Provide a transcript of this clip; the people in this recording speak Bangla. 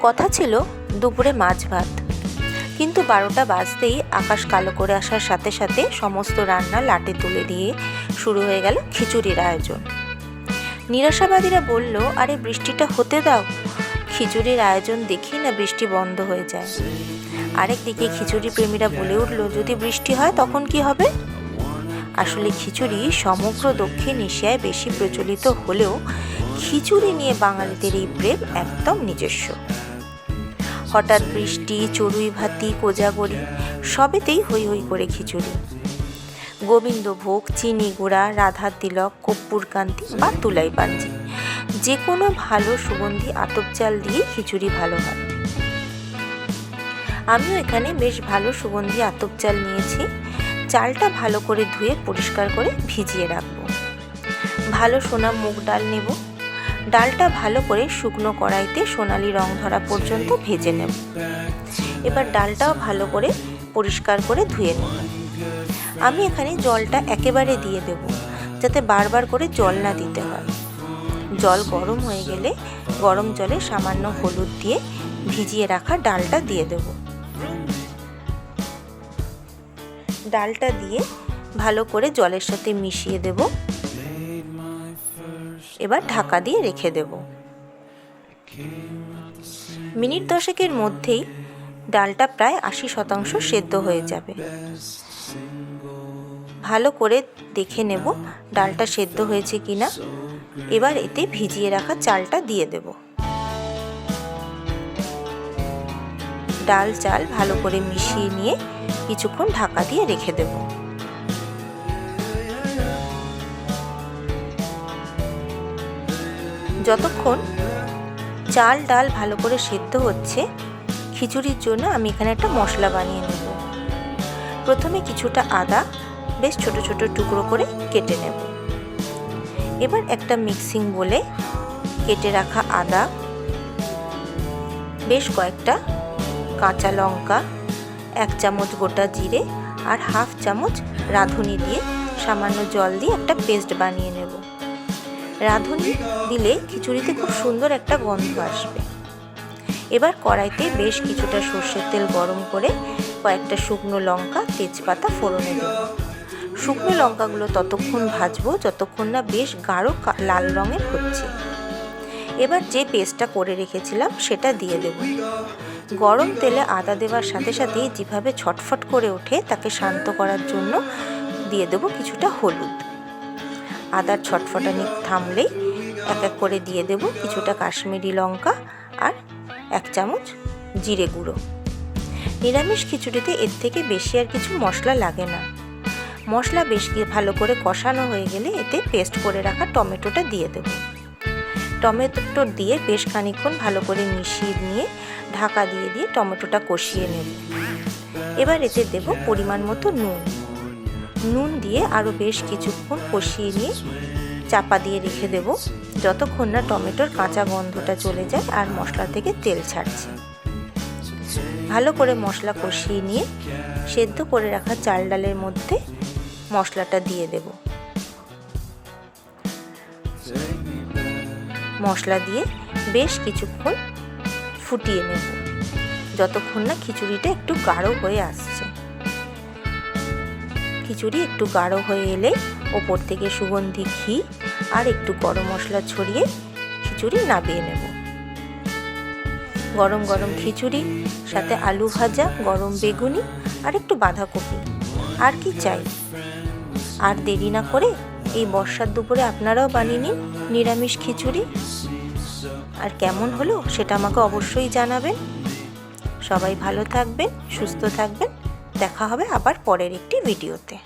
কথা ছিল দুপুরে মাছ ভাত। কিন্তু বারোটা বাজতেই আকাশ কালো করে আসার সাথে সাথে সমস্ত রান্না লাটে তুলে দিয়ে শুরু হয়ে গেল খিচুড়ির আয়োজন। নিরাশাবাদীরা বলল, আরে, বৃষ্টিটা হতে দাও। খিচুড়ির আয়োজন দেখি না বৃষ্টি বন্ধ হয়ে যায়। আরেকদিকে খিচুড়ি প্রেমীরা বলে উঠল, যদি বৃষ্টি হয় তখন কি হবে? আসলে খিচুড়ি সমগ্র দক্ষিণ এশিয়ায় বেশি প্রচলিত হলেও খিচুড়ি নিয়ে বাঙালিদের এই প্রেম একদম নিজস্ব। হঠাৎ বৃষ্টি চড়ুই ভাতি কোজাগরি, সবেতেই হই হই করে খিচুড়ি। গোবিন্দভোগ, চিনি গুঁড়া রাধার তিলক কর্পূরকান্তি বা তুলাই পাঞ্জি। যে কোনো ভালো সুগন্ধি আতপ চাল দিয়ে খিচুড়ি ভালো হয়। আমিও এখানে বেশ ভালো সুগন্ধি আতপ চাল নিয়েছি। চালটা ভালো করে ধুয়ে পরিষ্কার করে ভিজিয়ে রাখব। ভালো সোনা মুগ ডাল নেব। ডালটা ভালো করে শুকনো কড়াইতে সোনালি রং ধরা পর্যন্ত ভেজে নেব। এবার ডালটাও ভালো করে পরিষ্কার করে ধুয়ে নেব। আমি এখানে জলটা একেবারে দিয়ে দেব, যাতে বারবার করে জল না দিতে হয়। জল গরম হয়ে গেলে গরম জলে সামান্য হলুদ দিয়ে ভিজিয়ে রাখা ডালটা দিয়ে দেব। ডালটা দিয়ে ভালো করে জলের সাথে মিশিয়ে দেব। এবার ঢাকা দিয়ে রেখে দেব। মিনিট দশেকের মধ্যেই ডালটা প্রায় আশি শতাংশ সেদ্ধ হয়ে যাবে। ভালো করে দেখে নেব ডালটা সেদ্ধ হয়েছে কিনা। এবার এতে ভিজিয়ে রাখা চালটা দিয়ে দেব। ডাল চাল ভালো করে মিশিয়ে নিয়ে কিছুক্ষণ ঢাকা দিয়ে রেখে দেব। যতক্ষণ চাল ডাল ভালো করে সেদ্ধ হচ্ছে, খিচুড়ির জন্য আমি এখানে একটা মশলা বানিয়ে নেব। প্রথমে কিছুটা আদা, বেশ ছোট ছোট টুকরো করে কেটে নেব। এবার একটা মিক্সিং বলে কেটে রাখা আদা, বেশ কয়েকটা কাঁচা লঙ্কা, এক চামচ গোটা জিরে আর হাফ চামচ রাঁধুনি দিয়ে সামান্য জল দিয়ে একটা পেস্ট বানিয়ে রাঁধুনি দিলে খিচুড়িতে খুব সুন্দর একটা গন্ধ আসবে। এবার কড়াইতে বেশ কিছুটা সর্ষের তেল গরম করে কয়েকটা শুকনো লঙ্কা, তেজপাতা ফোড়নে দেব শুকনো লঙ্কাগুলো ততক্ষণ ভাজবো যতক্ষণ না বেশ গাঢ় লাল রঙের হচ্ছে। এবার যে পেস্টটা করে রেখেছিলাম সেটা দিয়ে দেব। গরম তেলে আদা দেওয়ার সাথে সাথে যেভাবে ছটফট করে ওঠে তাকে শান্ত করার জন্য দিয়ে দেব কিছুটা হলুদ। আদার ছটফটানি থামলেই এক এক করে দিয়ে দেব কিছুটা কাশ্মীরি লঙ্কা আর এক চামচ জিরে গুঁড়ো। নিরামিষ খিচুড়িতে এর থেকে বেশি আর কিছু মশলা লাগে না। মশলা বেশ ভালো করে কষানো হয়ে গেলে এতে পেস্ট করে রাখা টমেটোটা দিয়ে দেব। টমেটো দিয়ে বেশ খানিক্ষণ ভালো করে মিশিয়ে নিয়ে ঢাকা দিয়ে দিয়ে টমেটোটা কষিয়ে নেব। এবার এতে দেব পরিমাণ মতো নুন। নুন দিয়ে আরও বেশ কিছুক্ষণ কষিয়ে নিয়ে চাপা দিয়ে রেখে দেব। যতক্ষণ না টমেটোর কাঁচা গন্ধটা চলে যায় আর মশলা থেকে তেল ছাড়ছে। ভালো করে মশলা কষিয়ে নিয়ে সেদ্ধ করে রাখা চাল ডালের মধ্যে মশলাটা দিয়ে দেব। মশলা দিয়ে বেশ কিছুক্ষণ ফুটিয়ে নেব। যতক্ষণ না খিচুড়িটা একটু গাঢ় হয়ে আসছে। খিচুড়ি একটু গাঢ় হয়ে এলে ওপর থেকে সুগন্ধি ঘি আর একটু গরম মশলা ছড়িয়ে খিচুড়ি নাবিয়ে নেব। গরম গরম খিচুড়ি, সাথে আলু ভাজা, গরম বেগুনি আর একটু বাঁধাকপি। আর কি চাই? আর দেরি না করে এই বর্ষার দুপুরে আপনারাও বানিয়ে নিন নিরামিষ খিচুড়ি। আর কেমন হলো সেটা আমাকে অবশ্যই জানাবেন। সবাই ভালো থাকবেন, সুস্থ থাকবেন। দেখা হবে আবার পরের একটি ভিডিওতে।